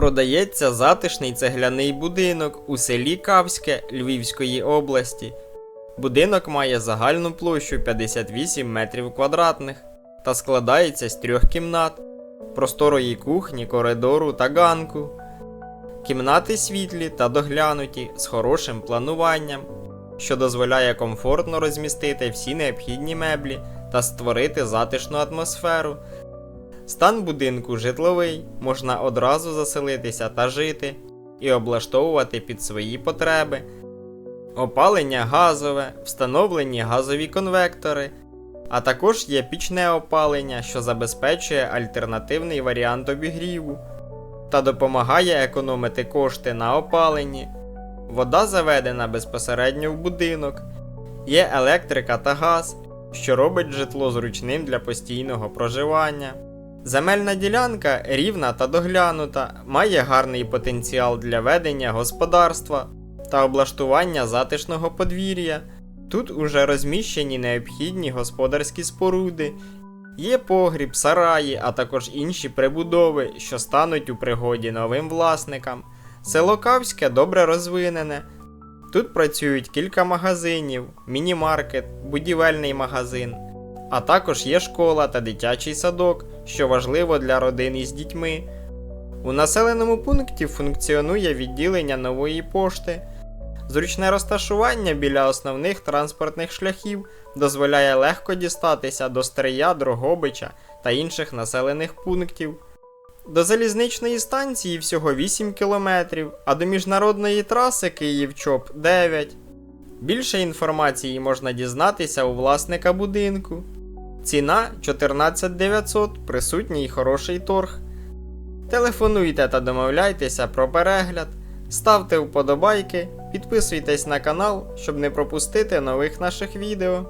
Продається затишний цегляний будинок у селі Кавське Львівської області. Будинок має загальну площу 58 метрів квадратних та складається з трьох кімнат, просторої кухні, коридору та ганку. Кімнати світлі та доглянуті з хорошим плануванням, що дозволяє комфортно розмістити всі необхідні меблі та створити затишну атмосферу. Стан будинку житловий, можна одразу заселитися та жити і облаштовувати під свої потреби. Опалення газове, встановлені газові конвектори, а також є пічне опалення, що забезпечує альтернативний варіант обігріву та допомагає економити кошти на опаленні. Вода заведена безпосередньо в будинок, є електрика та газ, що робить житло зручним для постійного проживання. Земельна ділянка рівна та доглянута, має гарний потенціал для ведення господарства та облаштування затишного подвір'я. Тут уже розміщені необхідні господарські споруди, є погріб, сараї, а також інші прибудови, що стануть у пригоді новим власникам. Село Кавське добре розвинене. Тут працюють кілька магазинів, міні-маркет, будівельний магазин, а також є школа та дитячий садок, що важливо для родин із дітьми. У населеному пункті функціонує відділення нової пошти. Зручне розташування біля основних транспортних шляхів дозволяє легко дістатися до Стрия, Дрогобича та інших населених пунктів. До залізничної станції всього 8 кілометрів, а до міжнародної траси Київ-Чоп 9. Більше інформації можна дізнатися у власника будинку. Ціна 14 900, присутній хороший торг. Телефонуйте та домовляйтеся про перегляд, ставте вподобайки, підписуйтесь на канал, щоб не пропустити нових наших відео.